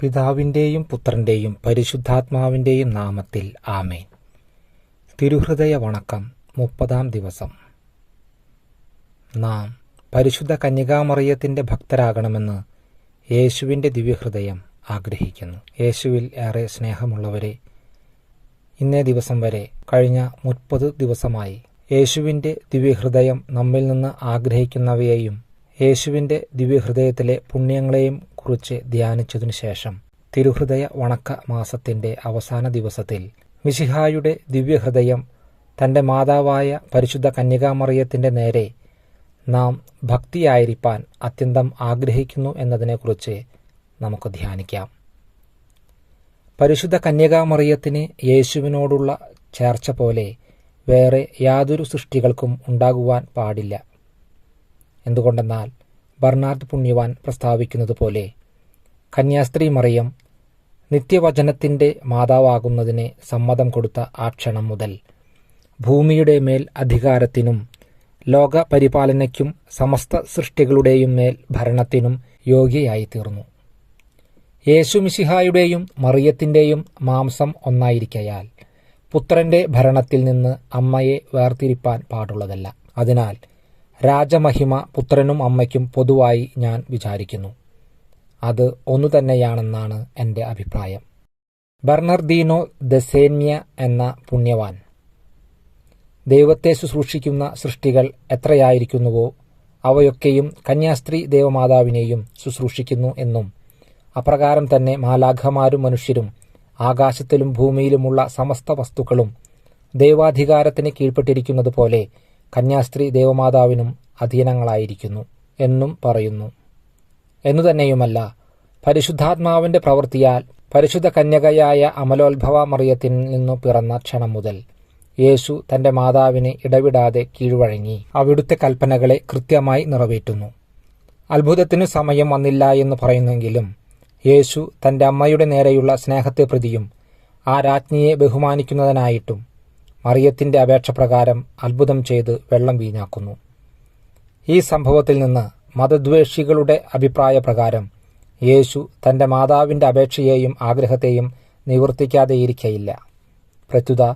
പിതാവിന്റെയും പുത്രന്റെയും പരിശുദ്ധാത്മാവിന്റെയും നാമത്തിൽ ആമേൻ. തിരുഹൃദയ വണക്കം മുപ്പതാം ദിവസം. നാം പരിശുദ്ധ കന്യകാമറിയത്തിന്റെ ഭക്തരാകണമെന്ന് യേശുവിന്റെ ദിവ്യഹൃദയം ആഗ്രഹിക്കുന്നു. യേശുവിൽ ഏറെ സ്നേഹമുള്ളവരെ ഇന്നേ ദിവസം വരെ കഴിഞ്ഞ മുപ്പത് ദിവസമായി യേശുവിന്റെ ദിവ്യഹൃദയം നമ്മിൽ നിന്ന് ആഗ്രഹിക്കുന്നവയെയും യേശുവിന്റെ ദിവ്യഹൃദയത്തിലെ പുണ്യങ്ങളെയും കുറിച്ച് ധ്യാനിച്ചതിനു ശേഷം തിരുഹൃദയ വണക്ക മാസത്തിന്റെ അവസാന ദിവസത്തിൽ മിശിഹായുടെ ദിവ്യഹൃദയം തന്റെ മാതാവായ പരിശുദ്ധ കന്യകാമറിയത്തിന്റെ നേരെ നാം ഭക്തിയായിരിക്കാൻ അത്യന്തം ആഗ്രഹിക്കുന്നു എന്നതിനെക്കുറിച്ച് നമുക്ക് ധ്യാനിക്കാം. പരിശുദ്ധ കന്യകാമറിയത്തിന് യേശുവിനോടുള്ള ചേർച്ച പോലെ വേറെ യാതൊരു സൃഷ്ടികൾക്കും ഉണ്ടാകുവാൻ പാടില്ല. എന്തുകൊണ്ടെന്നാൽ ബർണാർഡ് പുണ്യവാൻ പ്രസ്താവിക്കുന്നത് പോലെ കന്യാസ്ത്രീ മറിയം നിത്യവചനത്തിന്റെ മാതാവാകുന്നതിന് സമ്മതം കൊടുത്ത ആ ക്ഷണം മുതൽ ഭൂമിയുടെ മേൽ അധികാരത്തിനും ലോക പരിപാലനയ്ക്കും സമസ്ത സൃഷ്ടികളുടെയും മേൽ ഭരണത്തിനും യോഗ്യയായിത്തീർന്നു. യേശുമിശിഹായുടെയും മറിയത്തിന്റെയും മാംസം ഒന്നായിരിക്കയാൽ പുത്രന്റെ ഭരണത്തിൽ നിന്ന് അമ്മയെ വേർതിരിപ്പാൻ പാടുള്ളതല്ല. അതിനാൽ രാജമഹിമ പുത്രനും അമ്മയ്ക്കും പൊതുവായി ഞാൻ വിചാരിക്കുന്നു. അത് ഒന്നു തന്നെയാണെന്നാണ് എന്റെ അഭിപ്രായം. ബർണർദീനോ ദസേന്യ എന്ന പുണ്യവാൻ. ദൈവത്തെ ശുശ്രൂഷിക്കുന്ന സൃഷ്ടികൾ എത്രയായിരിക്കുന്നുവോ അവയൊക്കെയും കന്യാസ്ത്രീ ദേവമാതാവിനെയും ശുശ്രൂഷിക്കുന്നു എന്നും അപ്രകാരം തന്നെ മാലാഖമാരും മനുഷ്യരും ആകാശത്തിലും ഭൂമിയിലുമുള്ള സമസ്ത വസ്തുക്കളും ദൈവാധികാരത്തിന് കീഴ്പ്പെട്ടിരിക്കുന്നത് പോലെ കന്യാസ്ത്രീ ദേവമാതാവിനും അധീനങ്ങളായിരിക്കുന്നു എന്നും പറയുന്നു. എന്നുതന്നെയുമല്ല പരിശുദ്ധാത്മാവിന്റെ പ്രവൃത്തിയാൽ പരിശുദ്ധ കന്യകയായ അമലോത്ഭവ മറിയത്തിൽ നിന്നു പിറന്ന ക്ഷണം മുതൽ യേശു തന്റെ മാതാവിനെ ഇടവിടാതെ കീഴ്വഴങ്ങി അവിടുത്തെ കൽപ്പനകളെ കൃത്യമായി നിറവേറ്റുന്നു. അത്ഭുതത്തിനു സമയം വന്നില്ല എന്ന് പറയുന്നെങ്കിലും യേശു തന്റെ അമ്മയുടെ നേരെയുള്ള സ്നേഹത്തെ പ്രതിയും ആ രാജ്ഞിയെ ബഹുമാനിക്കുന്നതിനായിട്ടും മറിയത്തിന്റെ അപേക്ഷ പ്രകാരം അത്ഭുതം ചെയ്ത് വെള്ളം വീഞ്ഞാക്കുന്നു. ഈ സംഭവത്തിൽ നിന്ന് മതദ്വേഷികളുടെ അഭിപ്രായ പ്രകാരം യേശു തന്റെ മാതാവിന്റെ അപേക്ഷയെയും ആഗ്രഹത്തെയും നിവർത്തിക്കാതെയിരിക്കയില്ല. പ്രത്യുത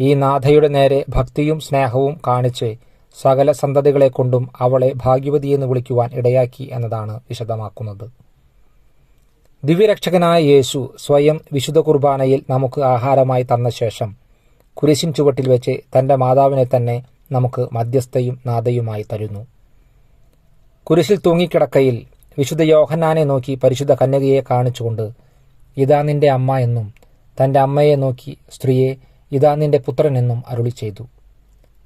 ഈ നാഥയുടെ നേരെ ഭക്തിയും സ്നേഹവും കാണിച്ച് സകല സന്തതികളെ കൊണ്ടും അവളെ ഭാഗ്യവതിയെന്ന് വിളിക്കുവാൻ ഇടയാക്കി എന്നതാണ് വിശദമാക്കുന്നത്. ദിവ്യരക്ഷകനായ യേശു സ്വയം വിശുദ്ധ കുർബാനയിൽ നമുക്ക് ആഹാരമായി തന്ന ശേഷം കുരിശിൻ ചുവട്ടിൽ വെച്ച് തന്റെ മാതാവിനെ തന്നെ നമുക്ക് മധ്യസ്ഥയും നാഥയുമായി തരുന്നു. കുരിശിൽ തൂങ്ങിക്കിടക്കയിൽ വിശുദ്ധ യോഹന്നാനെ നോക്കി പരിശുദ്ധ കന്യകയെ കാണിച്ചുകൊണ്ട് ഇതാ നിന്റെ അമ്മ എന്നും തന്റെ അമ്മയെ നോക്കി സ്ത്രീയെ ഇതാ നിന്റെ പുത്രൻ എന്നും അരുളി ചെയ്തു.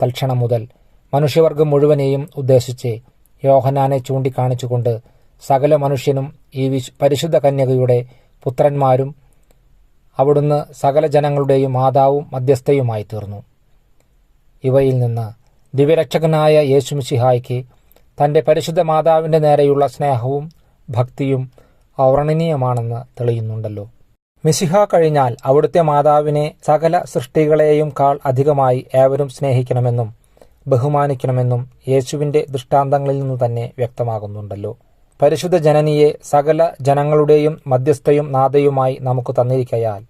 തൽക്ഷണം മുതൽ മനുഷ്യവർഗം മുഴുവനെയും ഉദ്ദേശിച്ച് യോഹനാനെ ചൂണ്ടിക്കാണിച്ചുകൊണ്ട് സകല മനുഷ്യനും ഈ വിശ് പരിശുദ്ധ കന്യകയുടെ പുത്രന്മാരും അവിടുന്ന് സകല ജനങ്ങളുടെയും മാതാവും മധ്യസ്ഥയുമായി തീർന്നു. ഇവയിൽ നിന്ന് ദിവ്യരക്ഷകനായ യേശുമിശിഹായ്ക്ക് തന്റെ പരിശുദ്ധ മാതാവിന്റെ നേരെയുള്ള സ്നേഹവും ഭക്തിയും അവർണനീയമാണെന്ന് തെളിയുന്നുണ്ടല്ലോ. മിശിഹ കഴിഞ്ഞാൽ അവിടുത്തെ മാതാവിനെ സകല സൃഷ്ടികളെയും കാൾ അധികമായി ഏവരും സ്നേഹിക്കണമെന്നും ബഹുമാനിക്കണമെന്നും യേശുവിന്റെ ദൃഷ്ടാന്തങ്ങളിൽ നിന്ന് തന്നെ വ്യക്തമാകുന്നുണ്ടല്ലോ. പരിശുദ്ധ ജനനിയെ സകല ജനങ്ങളുടെയും മധ്യസ്ഥയും നാഥയുമായി നമുക്ക് തന്നിരിക്കയാൽ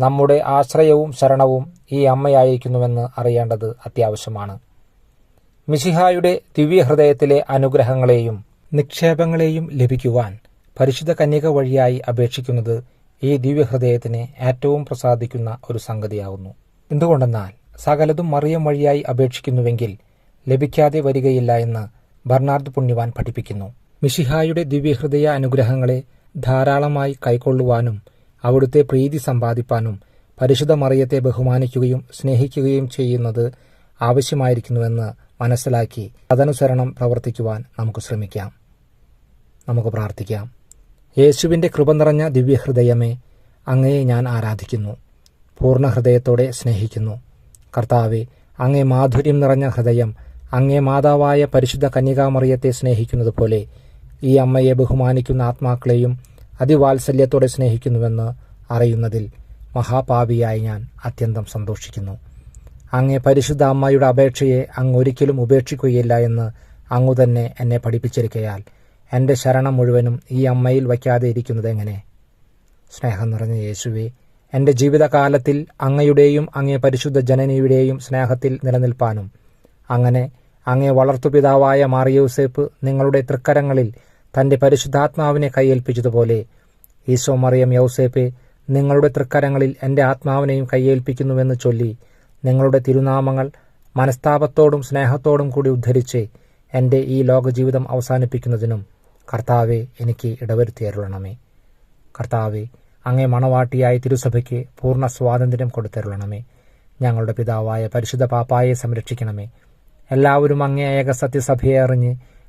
നമ്മുടെ ആശ്രയവും ശരണവും ഈ അമ്മയായിരിക്കുന്നുവെന്ന് അറിയേണ്ടത് അത്യാവശ്യമാണ്. മിശിഹായുടെ ദിവ്യഹൃദയത്തിലെ അനുഗ്രഹങ്ങളെയും നിക്ഷേപങ്ങളെയും ലഭിക്കുവാൻ പരിശുദ്ധ കന്യക വഴിയായി അപേക്ഷിക്കുന്നത് ഈ ദിവ്യഹൃദയത്തിന് ഏറ്റവും പ്രസാദിക്കുന്ന ഒരു സംഗതിയാകുന്നു എന്തുകൊണ്ടെന്നാൽ സകലതും മറിയം വഴിയായി അപേക്ഷിക്കുന്നുവെങ്കിൽ ലഭിക്കാതെ വരികയില്ല എന്ന് ബർണാർഡ് പുണ്യവാൻ പഠിപ്പിക്കുന്നു. മിഷിഹായുടെ ദിവ്യഹൃദയ അനുഗ്രഹങ്ങളെ ധാരാളമായി കൈക്കൊള്ളുവാനും അവിടുത്തെ പ്രീതി സമ്പാദിപ്പാനും പരിശുദ്ധ മറിയത്തെ ബഹുമാനിക്കുകയും സ്നേഹിക്കുകയും ചെയ്യുന്നത് ആവശ്യമായിരിക്കുന്നുവെന്ന് മനസ്സിലാക്കി അതനുസരണം പ്രവർത്തിക്കുവാൻ നമുക്ക് ശ്രമിക്കാം. നമുക്ക് പ്രാർത്ഥിക്കാം. യേശുവിന്റെ കൃപ നിറഞ്ഞ ദിവ്യഹൃദയമേ അങ്ങയെ ഞാൻ ആരാധിക്കുന്നു. പൂർണ ഹൃദയത്തോടെ സ്നേഹിക്കുന്നു. കർത്താവെ അങ്ങേ മാധുര്യം നിറഞ്ഞ ഹൃദയം അങ്ങേ മാതാവായ പരിശുദ്ധ കന്യകാമറിയത്തെ സ്നേഹിക്കുന്നത് പോലെ ഈ അമ്മയെ ബഹുമാനിക്കുന്ന ആത്മാക്കളെയും അതിവാത്സല്യത്തോടെ സ്നേഹിക്കുന്നുവെന്ന് അറിയുന്നതിൽ മഹാപാപിയായി ഞാൻ അത്യന്തം സന്തോഷിക്കുന്നു. അങ്ങേ പരിശുദ്ധ അമ്മയുടെ അപേക്ഷയെ അങ്ങ് ഒരിക്കലും ഉപേക്ഷിക്കുകയില്ല എന്ന് അങ്ങു തന്നെ എന്നെ പഠിപ്പിച്ചിരിക്കയാൽ എന്റെ ശരണം മുഴുവനും ഈ അമ്മയിൽ വയ്ക്കാതെ ഇരിക്കുന്നത് എങ്ങനെ? സ്നേഹം നിറഞ്ഞ യേശുവെ എന്റെ ജീവിതകാലത്തിൽ അങ്ങയുടെയും അങ്ങേ പരിശുദ്ധ ജനനിയുടെയും സ്നേഹത്തിൽ നിലനിൽപ്പാനും അങ്ങനെ അങ്ങേ വളർത്തുപിതാവായ മാറിയോസേപ്പ് നിങ്ങളുടെ തൃക്കരങ്ങളിൽ തന്റെ പരിശുദ്ധാത്മാവിനെ കൈയേൽപ്പിച്ചതുപോലെ. ഈശോ മറിയം യൗസേപ്പെ നിങ്ങളുടെ തൃക്കരങ്ങളിൽ എന്റെ ആത്മാവിനെയും കൈയേൽപ്പിക്കുന്നുവെന്ന് ചൊല്ലി നിങ്ങളുടെ തിരുനാമങ്ങൾ മനസ്താപത്തോടും സ്നേഹത്തോടും കൂടി ഉദ്ധരിച്ച് എന്റെ ഈ ലോകജീവിതം അവസാനിപ്പിക്കുന്നതിനും കർത്താവെ എനിക്ക് ഇടവരുത്തിയരുളണമേ. കർത്താവെ അങ്ങേ മണവാട്ടിയായ തിരുസഭയ്ക്ക് പൂർണ സ്വാതന്ത്ര്യം കൊടുത്തരുളണമേ. ഞങ്ങളുടെ പിതാവായ പരിശുദ്ധ പാപ്പായെ സംരക്ഷിക്കണമേ. എല്ലാവരും അങ്ങേ ഏക സത്യസഭയെ അറിഞ്ഞ്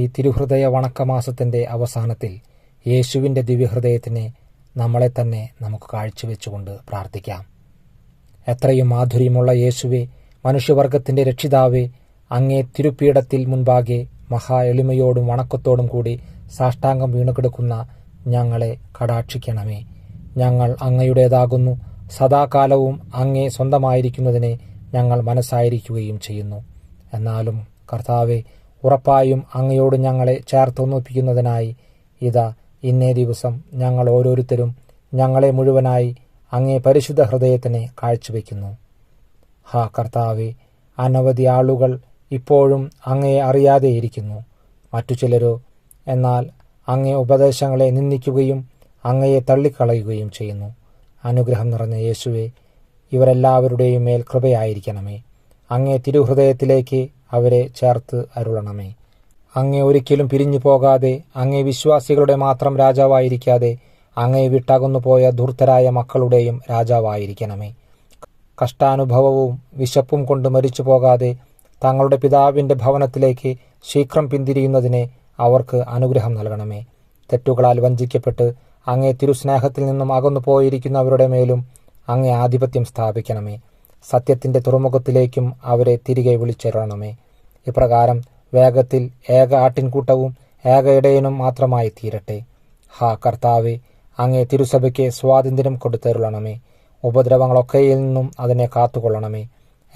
ഈ തിരുഹൃദയ വണക്കമാസത്തിന്റെ അവസാനത്തിൽ യേശുവിന്റെ ദിവ്യഹൃദയത്തിനെ നമ്മളെ തന്നെ നമുക്ക് കാഴ്ചവെച്ചുകൊണ്ട് പ്രാർത്ഥിക്കാം. എത്രയും മാധുര്യമുള്ള യേശുവെ മനുഷ്യവർഗത്തിന്റെ രക്ഷിതാവെ അങ്ങേ തിരുപ്പീഠത്തിൽ മുൻപാകെ മഹാ എളിമയോടും വണക്കത്തോടും കൂടി സാഷ്ടാംഗം വീണുകിടക്കുന്ന ഞങ്ങളെ കടാക്ഷിക്കണമേ. ഞങ്ങൾ അങ്ങയുടേതാകുന്നു സദാകാലവും അങ്ങേ സ്വന്തമായിരിക്കുന്നതിനെ ഞങ്ങൾ മനസ്സായിരിക്കുകയും ചെയ്യുന്നു. എന്നാലും കർത്താവെ ഉറപ്പായും അങ്ങയോട് ഞങ്ങളെ ചേർത്തൊന്നിപ്പിക്കുന്നതിനായി ഇതാ ഇന്നേ ദിവസം ഞങ്ങൾ ഓരോരുത്തരും ഞങ്ങളെ മുഴുവനായി അങ്ങേ പരിശുദ്ധ ഹൃദയത്തിനെ കാഴ്ചവെക്കുന്നു. ഹാ കർത്താവെ അനവധി ആളുകൾ ഇപ്പോഴും അങ്ങയെ അറിയാതെയിരിക്കുന്നു മറ്റു ചിലരോ എന്നാൽ അങ്ങേ ഉപദേശങ്ങളെ നിന്ദിക്കുകയും അങ്ങയെ തള്ളിക്കളയുകയും ചെയ്യുന്നു. അനുഗ്രഹം നിറഞ്ഞ യേശുവെ ഇവരെല്ലാവരുടെയും മേൽ കൃപയായിരിക്കണമേ. അങ്ങേ തിരുഹൃദയത്തിലേക്ക് അവരെ ചേർത്ത് അരുളണമേ. അങ്ങേ ഒരിക്കലും പിരിഞ്ഞു പോകാതെ അങ്ങേ വിശ്വാസികളുടെ മാത്രം രാജാവായിരിക്കാതെ അങ്ങേ വിട്ടകന്നു പോയ ധൂർത്തരായ മക്കളുടെയും രാജാവായിരിക്കണമേ. കഷ്ടാനുഭവവും വിശപ്പും കൊണ്ട് മരിച്ചു പോകാതെ തങ്ങളുടെ പിതാവിന്റെ ഭവനത്തിലേക്ക് ശീഘ്രം പിന്തിരിയുന്നതിനെ അവർക്ക് അനുഗ്രഹം നൽകണമേ. തെറ്റുകളാൽ വഞ്ചിക്കപ്പെട്ട് അങ്ങേ തിരുസ്നേഹത്തിൽ നിന്നും അകന്നു പോയിരിക്കുന്നവരുടെ മേലും അങ്ങേ ആധിപത്യം സ്ഥാപിക്കണമേ. സത്യത്തിന്റെ തുറമുഖത്തിലേക്കും അവരെ തിരികെ വിളിച്ചേരണമേ. ഇപ്രകാരം വേഗത്തിൽ ഏക ആട്ടിൻകൂട്ടവും ഏക ഇടയനും മാത്രമായി തീരട്ടെ ഹാ കർത്താവെ അങ്ങേ തിരുസഭയ്ക്ക് സ്വാതന്ത്ര്യം കൊടുത്തരുളണമേ. ഉപദ്രവങ്ങളൊക്കെയിൽ നിന്നും അതിനെ കാത്തുകൊള്ളണമേ.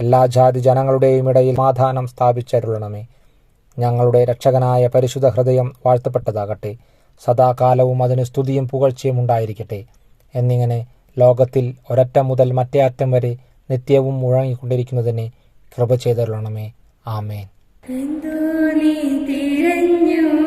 എല്ലാ ജാതി ജനങ്ങളുടെയും ഇടയിൽ സമാധാനം സ്ഥാപിച്ചരുളണമേ. ഞങ്ങളുടെ രക്ഷകനായ പരിശുദ്ധ ഹൃദയം വാഴ്ത്തപ്പെട്ടതാകട്ടെ. സദാകാലവും അതിന് സ്തുതിയും പുകഴ്ചയും ഉണ്ടായിരിക്കട്ടെ. എന്നിങ്ങനെ ലോകത്തിൽ ഒരറ്റം മുതൽ മറ്റേ അറ്റം വരെ നിത്യവും മുഴങ്ങിക്കൊണ്ടിരിക്കുന്നതിനെ കൃപ ചെയ്തരുളണമേ. ആമേൻ. തിരഞ്ഞു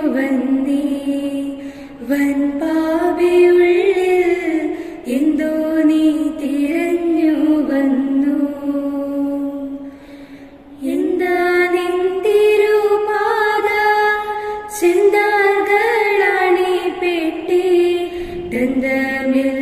ചിന്താകളാണി പെട്ടി. ഗന്ധമില്ലാത്ത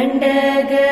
கண்டக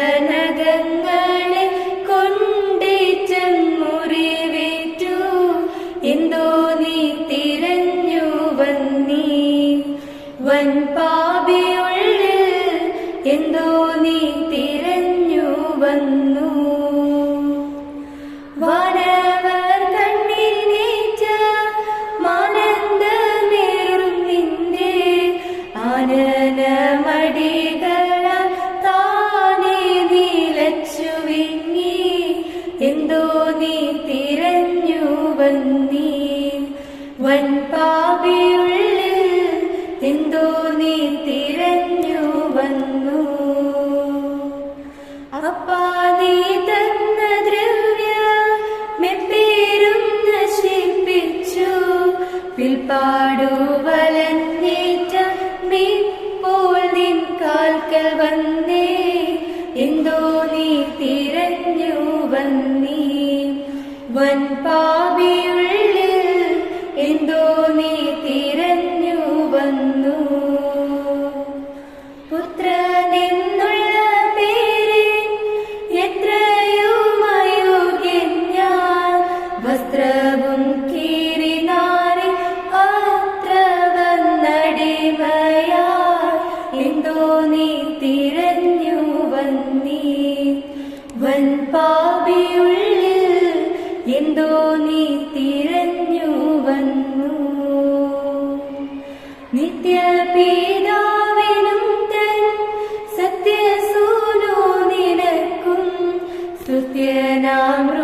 പിൽപ്പാടുവലഞ്ഞേറ്റ ഇപ്പോൾ നിൻ കാൽക്കൽ വന്നേ. എന്തോ നീ തിരഞ്ഞു വന്നീ. വൻപാവിയുള്ളിൽ എന്തോ നീ തിരഞ്ഞു വന്നു. പുത്രനെന്നുള്ള പേര് എത്രയുമയോഗ്യൻ ഞാൻ. വസ്ത്ര നിത്യനാമൃ